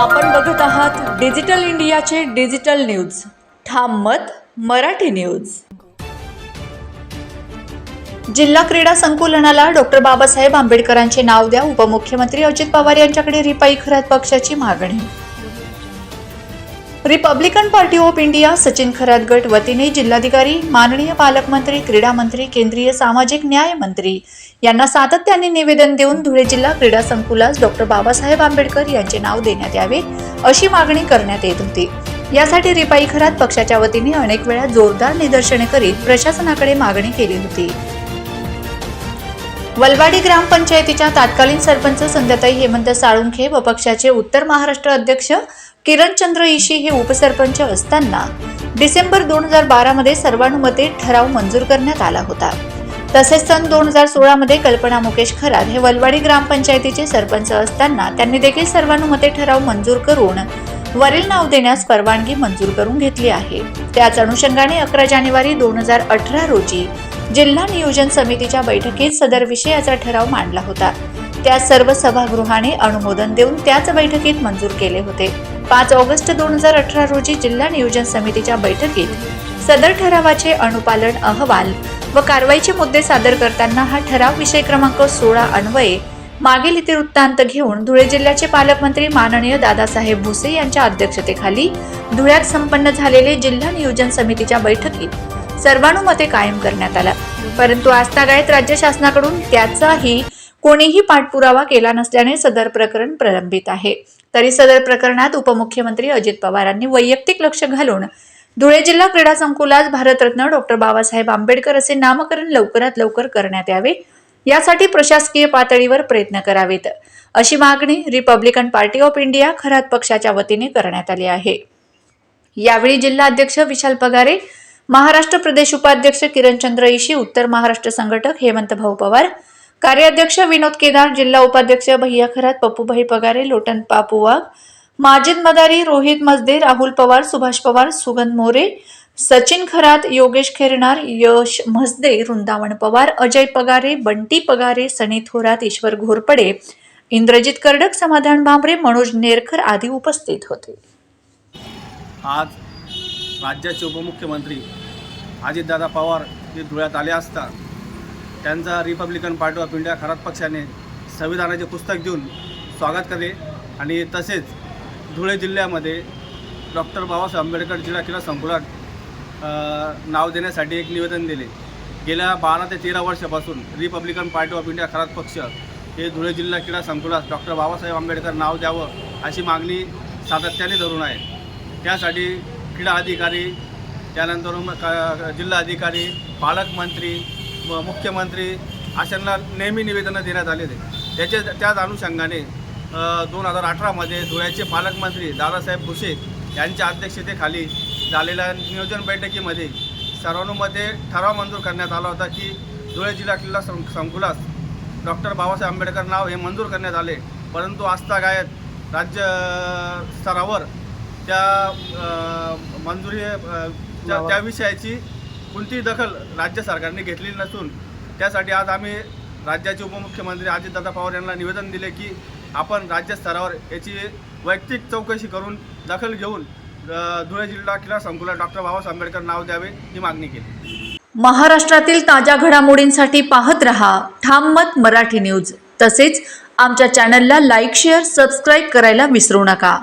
आपण बघत आहात डिजिटल इंडियाचे डिजिटल न्यूज. ठाम मत मराठी न्यूज. जिल्हा क्रीडा संकुलनाला डॉक्टर बाबासाहेब आंबेडकरांचे नाव द्या उपमुख्यमंत्री अजित पवार यांच्याकडे रिपाई खरात पक्षाची मागणी. Republican Party of India Sachin Kharat गट वतीने जिल्हाधिकारी माननीय पालकमंत्री क्रीडा मंत्री केंद्रीय सामाजिक न्याय मंत्री यांना सातत्याने निवेदन देऊन धुळे जिल्हा क्रीडा संकुलास डॉक्टर बाबासाहेब आंबेडकर यांचे नाव देण्यात यावे अशी मागणी करण्यात येत होती. यासाठी रिपाई खरात पक्षाच्या वतीने अनेक वेळा जोरदार निदर्शने करीत प्रशासनाकडे मागणी केली होती. वलवाडी ग्रामपंचायतीच्या तत्कालीन सरपंच संध्याताई हेमंत साळुंखे व पक्षाचे उत्तर महाराष्ट्र अध्यक्ष किरणचंद्र इशी हे उपसरपंच असताना डिसेंबर दोन हजार बारामध्ये सर्वानुमते ठराव मंजूर करण्यात आला होता. तसेच सन दोन हजार सोळामध्ये कल्पना मुकेश खरात हे वलवाडी ग्रामपंचायतीचे सरपंच असताना त्यांनी देखील सर्वानुमते ठराव मंजूर करून वरील नाव देण्यास परवानगी मंजूर करून घेतली आहे. त्याच अनुषंगाने अकरा जानेवारी दोन हजार अठरा रोजी जिल्हा नियोजन समितीच्या बैठकीत सदर विषयाचा ठराव मांडला होता. त्या सर्व सभागृहाने अनुमोदन देऊन त्याच बैठकीत मंजूर केले होते. पाच ऑगस्ट दोन हजार अठरा रोजी जिल्हा नियोजन समितीच्या बैठकीत सदर ठरावाचे अनुपालन अहवाल व कारवाईचे मुद्दे सादर करताना हा ठराव विषय क्रमांक सोळा अन्वये मागील इतिवृत्तांत घेऊन धुळे जिल्ह्याचे पालकमंत्री माननीय दादासाहेब भुसे यांच्या अध्यक्षतेखाली धुळ्यात संपन्न झालेले जिल्हा नियोजन समितीच्या बैठकीत सर्वानुमते कायम करण्यात आला. परंतु आजतागायत राज्य शासनाकडून त्याचाही कोणीही पाठपुरावा केला नसल्याने सदर प्रकरण प्रलंबित आहे. तरी सदर प्रकरणात उपमुख्यमंत्री अजित पवारांनी वैयक्तिक लक्ष घालून धुळे जिल्हा क्रीडा संकुलात भारतरत्न डॉक्टर बाबासाहेब आंबेडकर असे नामकरण लवकरात लवकर करण्यात यावे यासाठी प्रशासकीय पातळीवर प्रयत्न करावेत. अशी मागणी Republican Party of India Kharat पक्षाच्या वतीने करण्यात आली आहे. यावेळी जिल्हा अध्यक्ष विशाल पगारे महाराष्ट्र प्रदेश उपाध्यक्ष किरणचंद्र इशी उत्तर महाराष्ट्र संघटक हेमंत भाऊ पवार कार्याध्यक्ष विनोद केदार जिल्हा उपाध्यक्ष भैया खरात पप्पूभाई पगारे लोटन पापू वाघ माजिद मदारी रोहित मजदे राहुल पवार सुभाष पवार सुगंध मोरे सचिन खरात योगेश खेरणार यश म्हसदे वृंदावन पवार अजय पगारे बंटी पगारे सनी थोरात ईश्वर घोरपडे इंद्रजित कर्डक समाधान भांबरे मनोज नेरकर आदी उपस्थित होते. आज राज्याचे उपमुख्यमंत्री अजितदादा पवार हे धुळ्यात आले असता त्यांचा Republican Party of India Kharat पक्षाने संविधानाचे पुस्तक देऊन स्वागत केले आणि तसेच धुळे जिल्ह्यामध्ये डॉक्टर बाबासाहेब आंबेडकर जिल्हा क्रीडा संकुलात नाव देण्यासाठी एक निवेदन दिले. गेल्या बारा ते तेरा वर्षापासून Republican Party of India Kharat पक्ष हे धुळे जिल्हा क्रीडा संकुलात डॉक्टर बाबासाहेब आंबेडकर नाव द्यावं अशी मागणी सातत्याने धरून आहे. त्यासाठी क्रीडा अधिकारी त्यानंतर मग क- जिल्हा अधिकारी पालकमंत्री मुख्यमंत्री अशांना नेहमी निवेदनं देण्यात आलेले त्याचे त्याच अनुषंगाने दोन हजार अठरामध्ये धुळ्याचे पालकमंत्री दादासाहेब भुसे यांच्या अध्यक्षतेखाली झालेल्या नियोजन बैठकीमध्ये सर्वानुमते ठराव मंजूर करण्यात आला होता की धुळे जिल्हा किल्ला सं संकुलात डॉक्टर बाबासाहेब आंबेडकर नाव हे मंजूर करण्यात आले. परंतु आजतागायत राज्य स्तरावर त्या मंजुरी त्या विषयाची कोणतीही दखल राज्य सरकारने घेतलेली नसून त्यासाठी आज आम्ही राज्याचे उपमुख्यमंत्री अजितदादा पवार यांना निवेदन दिले की आपण राज्यस्तरावर याची वैयक्तिक चौकशी करून दखल घेऊन धुळे जिल्हा क्रीडा संकुलात डॉक्टर बाबासाहेब आंबेडकर नाव द्यावे ही मागणी केली. महाराष्ट्रातील ताज्या घडामोडींसाठी पाहत रहा ठाम मत मराठी न्यूज. तसेच आमच्या चॅनलला लाईक शेअर सबस्क्राईब करायला विसरू नका.